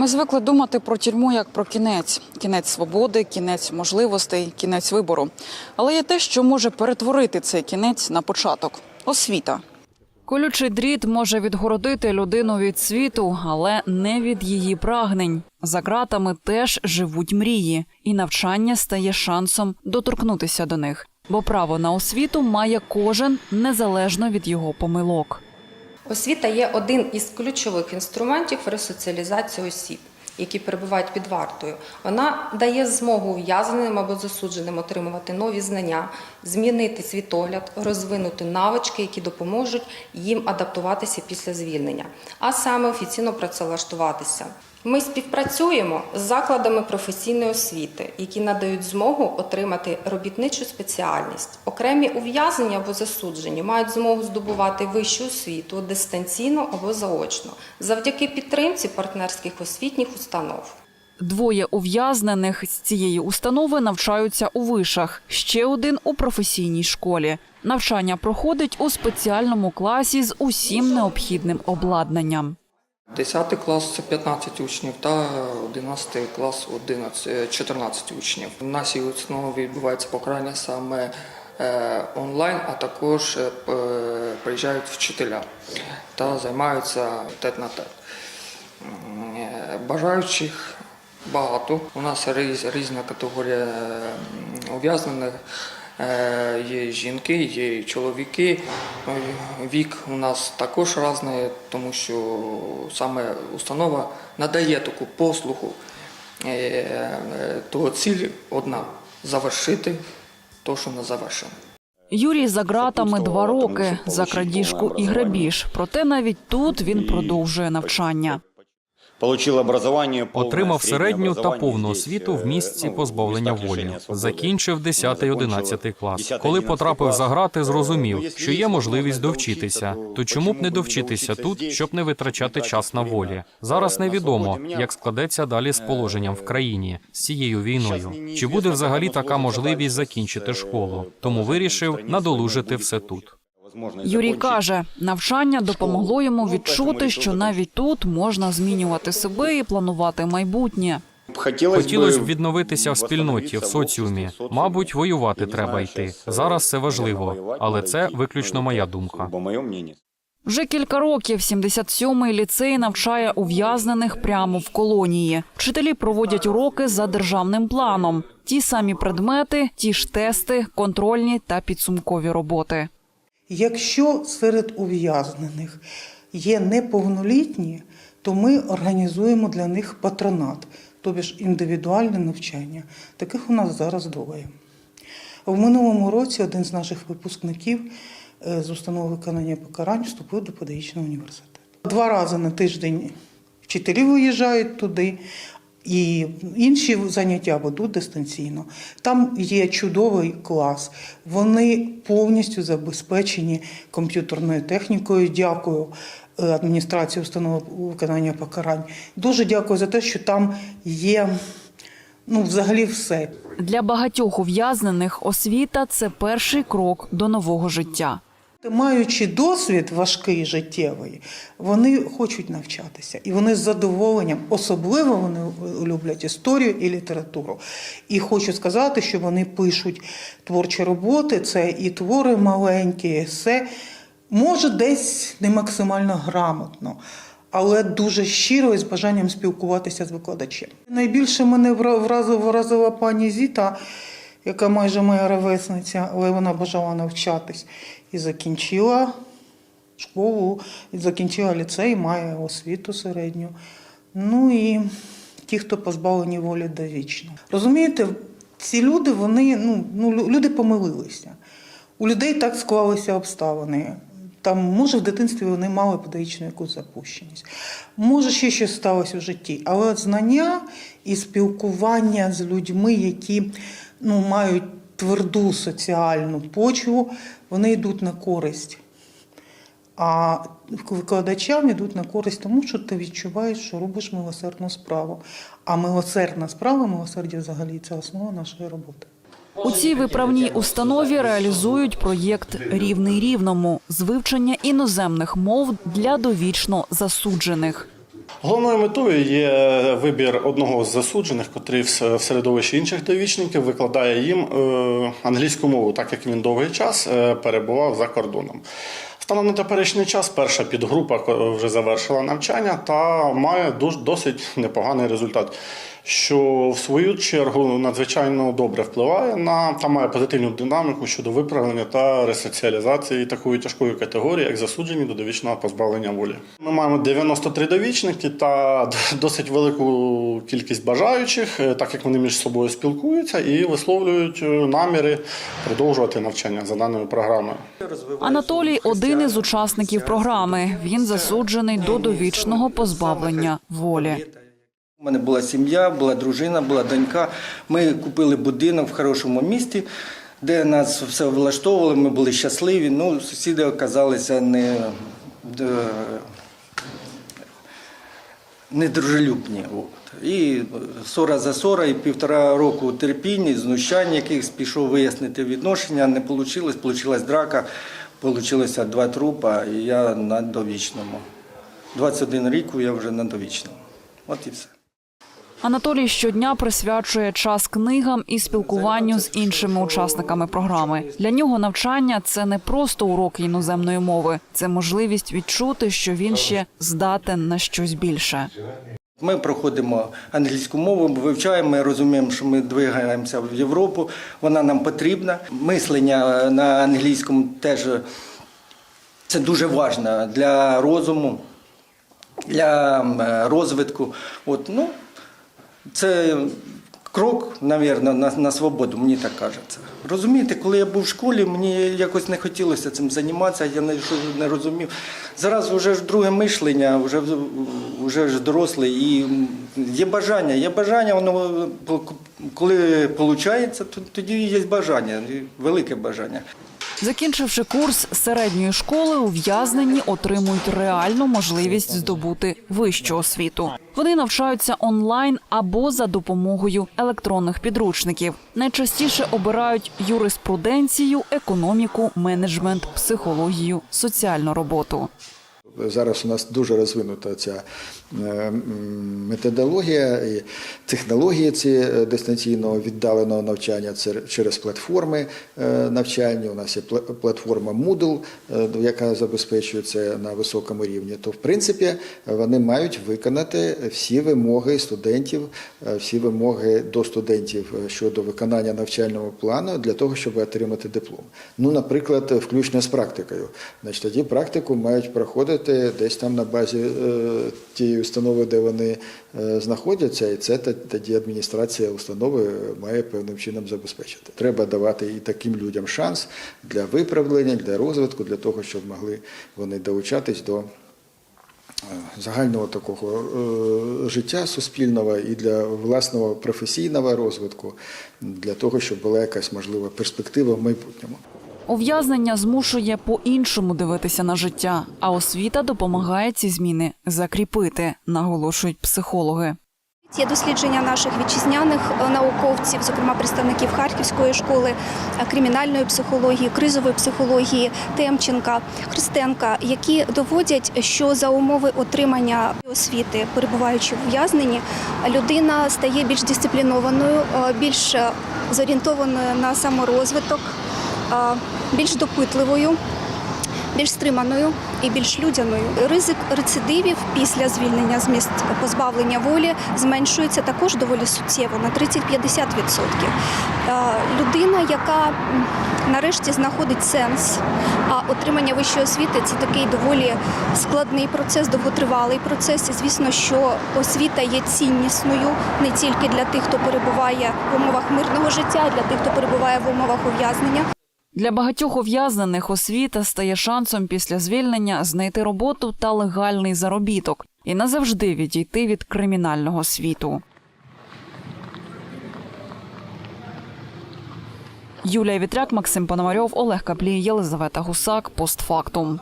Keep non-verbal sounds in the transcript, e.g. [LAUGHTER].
Ми звикли думати про тюрму як про кінець: кінець свободи, кінець можливостей, кінець вибору. Але є те, що може перетворити цей кінець на початок освіта. Колючий дріт може відгородити людину від світу, але не від її прагнень. За ґратами теж живуть мрії, і навчання стає шансом доторкнутися до них. Бо право на освіту має кожен незалежно від його помилок. Освіта є один із ключових інструментів ресоціалізації осіб, які перебувають під вартою. Вона дає змогу ув'язненим або засудженим отримувати нові знання, змінити світогляд, розвинути навички, які допоможуть їм адаптуватися після звільнення, а саме офіційно працевлаштуватися. Ми співпрацюємо з закладами професійної освіти, які надають змогу отримати робітничу спеціальність. Окремі ув'язнені або засуджені мають змогу здобувати вищу освіту дистанційно або заочно завдяки підтримці партнерських освітніх установ. Двоє ув'язнених з цієї установи навчаються у вишах, ще один у професійній школі. Навчання проходить у спеціальному класі з усім необхідним обладнанням. 10 клас це 15 учнів та 11 клас 11, 14 учнів. В нашій установі відбувається покарання саме е, онлайн, а також е, приїжджають вчителя та займаються тет на тет. Е, Бажаючих багато. У нас різна категорія е, ув'язнених. Е, Є жінки, є чоловіки. Е, Вік у нас також різний, тому що саме установа надає таку послугу. Е, То ціль одна завершити те, що не завершено. Юрій за ґратами два роки за крадіжку і грабіж. Проте навіть тут він продовжує навчання. Отримав середню та повну освіту в э, місці ну, позбавлення волі. Закінчив 10-11 клас. Коли потрапив за грати, е, зрозумів, ну, що є можливість довчитися. довчитися, То чому б не довчитися тут, щоб не витрачати час на волі? Зараз невідомо, як складеться далі з положенням в країні з цією війною. Чи буде взагалі така можливість закінчити школу? Тому вирішив надолужити все тут. Юрій каже, навчання допомогло йому відчути, що навіть тут можна змінювати себе і планувати майбутнє. Хотілось, Хотілося б відновитися в спільноті, в соціумі. Мабуть, воювати треба йти. Зараз це важливо, але це виключно моя думка. Вже кілька років 77-й ліцей навчає ув'язнених прямо в колонії. Вчителі проводять уроки за державним планом. Ті самі предмети, ті ж тести, контрольні та підсумкові роботи. Якщо серед ув'язнених є неповнолітні, то ми організуємо для них патронат, тобі ж індивідуальне навчання. Таких у нас зараз двоє. В минулому році один з наших випускників е, з установи виконання покарань вступив до педагогічного університету. Два рази на тиждень вчителі виїжджають туди, і інші заняття ведуть дистанційно. Там є чудовий клас. Вони повністю забезпечені комп'ютерною технікою. Дякую е, адміністрації установи виконання покарань. Дуже дякую за те, що там є ну, взагалі все. Для багатьох ув'язнених освіта це перший крок до нового життя. Маючи досвід важкий життєвий, вони хочуть навчатися, і вони з задоволенням, особливо вони люблять історію і літературу. І хочу сказати, що вони пишуть творчі роботи, це і твори маленькі, і есе. Може, десь не максимально грамотно, але дуже щиро і з бажанням спілкуватися з викладачем. Найбільше мене вразила пані Зіта, яка майже моя ровесниця, але вона бажала навчатись і закінчила школу, і закінчила ліцей, має освіту середню. Ну і ті, хто позбавлені волі довічно. Розумієте, ці люди, вони ну, ну люди помилилися. У людей так склалися обставини. Там, може, в дитинстві вони мали педагогічну якусь запущеність. Може, ще щось сталося в житті. Але знання і спілкування з людьми, які ну, мають тверду соціальну почву, вони йдуть на користь. А викладачам йдуть на користь тому, що ти відчуваєш, що робиш милосердну справу. А милосердна справа, милосердя взагалі це основа нашої роботи. У цій виправній установі реалізують проєкт Рівний рівному з вивчення іноземних мов для довічно засуджених. Головною метою є вибір одного з засуджених, котрий в середовищі інших довічників викладає їм е, англійську мову, так як він довгий час е, перебував за кордоном. Станом на теперішній час перша підгрупа вже завершила навчання та має досить непоганий результат, що в свою чергу надзвичайно добре впливає на та має позитивну динаміку щодо виправлення та ресоціалізації такої тяжкої категорії, як засуджені до довічного позбавлення волі. Ми маємо 93 довічники та [LAUGHS] досить велику кількість бажаючих, е, так як вони між собою спілкуються і висловлюють е, наміри продовжувати навчання за даною програмою. Анатолій один із учасників програми. Він засуджений до довічного позбавлення волі. У мене була сім'я, була дружина, була донька. Ми купили будинок в хорошому місті, де нас все влаштовували, ми були щасливі. Ну, сусіди оказалися не, е, недружелюбні. І ссора за ссора, і півтора року терпіння, і знущань, якихось пішов вияснити відношення, не вийшло, вийшла драка, вийшло два трупа, і я на довічному. 21 рік я вже на довічному. От і все. Анатолій щодня присвячує час книгам і спілкуванню з іншими учасниками програми. Для нього навчання це не просто уроки іноземної мови, це можливість відчути, що він ще здатен на щось більше. Ми проходимо англійську мову, вивчаємо, ми розуміємо, що ми двигаємося в Європу, вона нам потрібна. Мислення на англійському теж це дуже важливо для розуму, для розвитку. От, ну, це крок, мабуть, на, на свободу, мені так кажеться. Розумієте, коли я був в школі, мені якось не хотілося цим займатися, я не, не розумів. Зараз вже ж друге мишлення, вже, вже ж дорослий, і є бажання, є бажання, воно коли виходить, тоді є бажання, велике бажання. Закінчивши курс середньої школи, ув'язнені отримують реальну можливість здобути вищу освіту. Вони навчаються онлайн або за допомогою електронних підручників. Найчастіше обирають юриспруденцію, економіку, менеджмент, психологію, соціальну роботу. Зараз у нас дуже розвинута ця е, методологія і технології ці е, дистанційного віддаленого навчання це через платформи е, навчання. У нас є платформа Moodle, яка забезпечує це на високому рівні. То, в принципі, вони мають виконати всі вимоги студентів, всі вимоги до студентів щодо виконання навчального плану для того, щоб отримати диплом. Ну, наприклад, включно з практикою. Значить, тоді практику мають проходити десь там на базі е, тієї установи, де вони е, знаходяться, і це тоді адміністрація установи має певним чином забезпечити. Треба давати і таким людям шанс для виправлення, для розвитку, для того, щоб могли вони долучатись до. е, Загального такого життя суспільного і для власного професійного розвитку, для того, щоб була якась можлива перспектива в майбутньому. Ув'язнення змушує по-іншому дивитися на життя, а освіта допомагає ці зміни закріпити, наголошують психологи. Є дослідження наших вітчизняних е, науковців, зокрема представників Харківської школи е, кримінальної психології, кризової психології Темченка, Христенка, які доводять, що за умови отримання освіти, перебуваючи в ув'язненні, людина стає більш дисциплінованою, е, більш зорієнтованою на саморозвиток, більш допитливою більш стриманою і більш людяною. Ризик рецидивів після звільнення з місць позбавлення волі зменшується також доволі суттєво на 30-50%. Е, Людина, яка нарешті знаходить сенс, а отримання вищої освіти це такий доволі складний процес, довготривалий процес. І звісно, що освіта є ціннісною не тільки для тих, хто перебуває в умовах мирного життя, а для тих, хто перебуває в умовах ув'язнення. Для багатьох ув'язнених освіта стає шансом після звільнення знайти роботу та легальний заробіток і назавжди відійти від кримінального світу. Юлія Вітряк, Максим Пономарьов, Олег Каплій, Єлизавета Гусак. Постфактум.